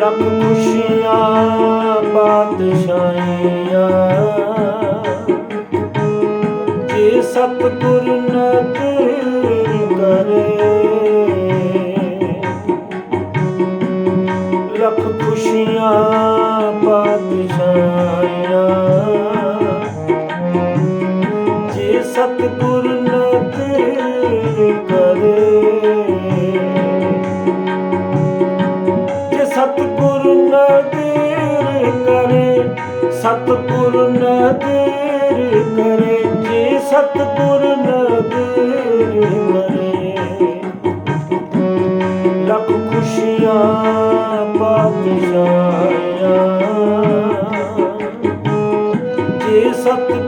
ਲੱਖ ਖੁਸ਼ੀਆਂ ਬਾਦਸ਼ਾਹੀਆਂ। ਜੇ ਸਤਿਗੁਰ ਨਦਰ ਕਰੇ ਲੱਖ ਖੁਸ਼ੀਆਂ ਕਰੇ। ਜੇ ਸਤਿਗੁਰ ਨਦਰ ਕਰੇ, ਸਤਿਗੁਰ ਨਦਰ ਕਰੇ। ਜੇ ਸਤਿਗੁਰ ਨਦਰ ਕਰੇ। ਲੱਖ ਖੁਸ਼ੀਆਂ ਪਾਤਸ਼ਾਹਾਂ ਜੇ ਸਤਿਗੁਰ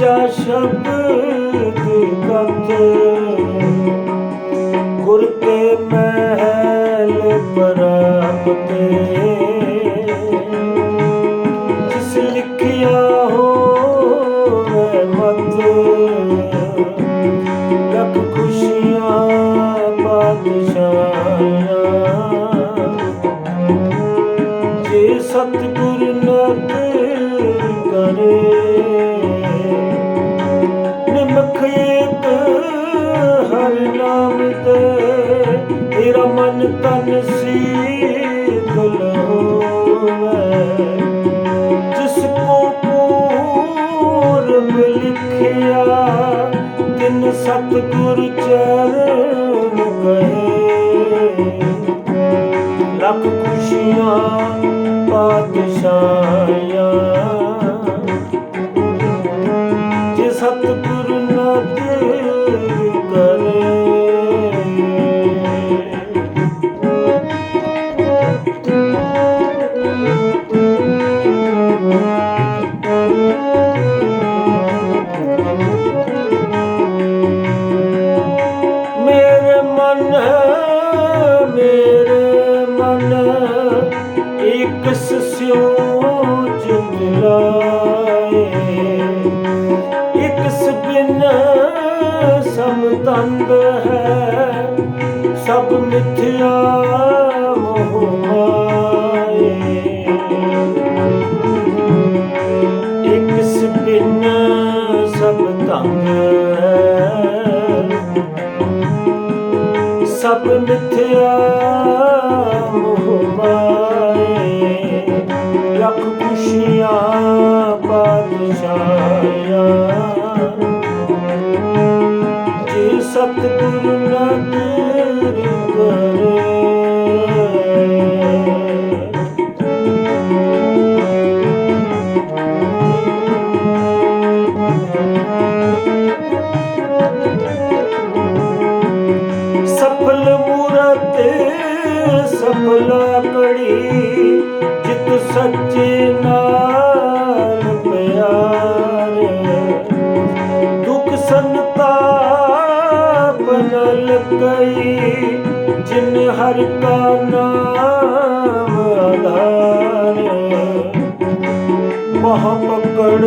ਜੇ ਸ਼ਬਦ ਕਥ। ਗੁਰ ਕੇ ਮਹਿਲ ਪ੍ਰਾਪਤੇ ਜਿਸ ਲਿਖਿਆ ਹੋਵੇ ਮਤ। ਲੱਖ ਖੁਸ਼ੀਆਂ ਪਾਤਸ਼ਾਹਾਂ। ਜੇ ਸਤਿਗੁਰ ਨਦਰ ਕਰੇ ਲੱਖ ਖੁਸ਼ੀਆਂ ਪਾਤਸ਼ਾਹਾਂ। ਸਭ ਮਿਥਿਆ ਮੋਹ ਇੱਕ ਸਪਿੰਨ ਸਭ ਤੰਗ ਹੈ। ਸਭ ਮਿਥਿਆ ਮੋਹ ਮਾਏ ਲੱਖ ਖੁਸ਼ੀਆਂ ਪਾਤਸ਼ਾਹਾਂ ਜੇ ਸਤਿਗੁਰ ਸੱਚੇ ਨਾਲ ਪਿਆਰ। ਦੁਖ ਸੰਤਾਪ ਨਲ ਗਈ ਜਿਨ ਹਰ ਕਾ ਨਾਮ ਆਧਾਰ। ਮਹ ਪਕੜ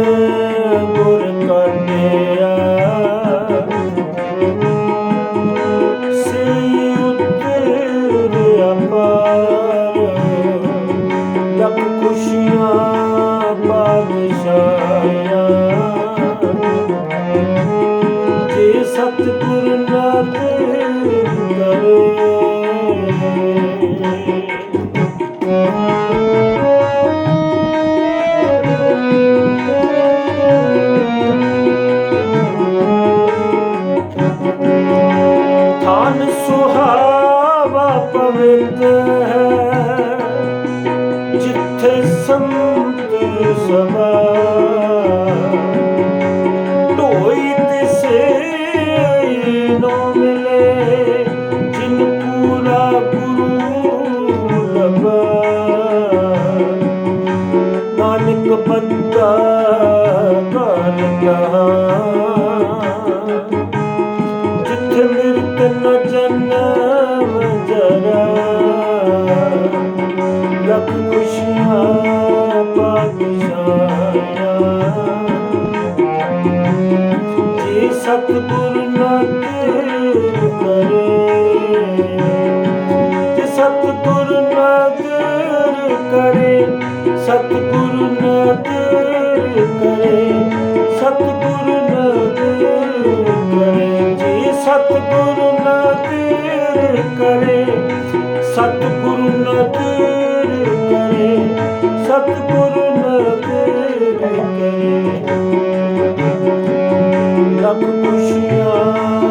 ਥਾਨ ਹੈ, ਜਿੱਥੇ ਸੰਤ ਸਭਾ ਢੋਈ ਤੇ ਸੇ ਨੋ ਮਿਲੇ, ਜਿਨ ਪੂਰਾ ਗੁਰੂ ਲਗਾ ਨਾਨਕ ਬੰਦਾ ਸਤਿਗੁਰ ਨਾ ਤੇਰ ਕਰੇ ਜੇ ਸਤਿਗੁਰ ਨਾ ਕਰੇ ਸਤਿਗੁਰ ਨਾ ਕਰੇ ਸਤਿਗੁਰ ਨਾ ਤੇਰ ਕਰੇ ਜੇ ਸਤਿਗੁਰ ਨਾ ਕਰੇ ਸਤਿਗੁਰ ਨਾ ਸਤਿਗੁਰ ਨਾ ਕਰੇ ਲੱਖ ਖੁਸ਼ੀਆਂ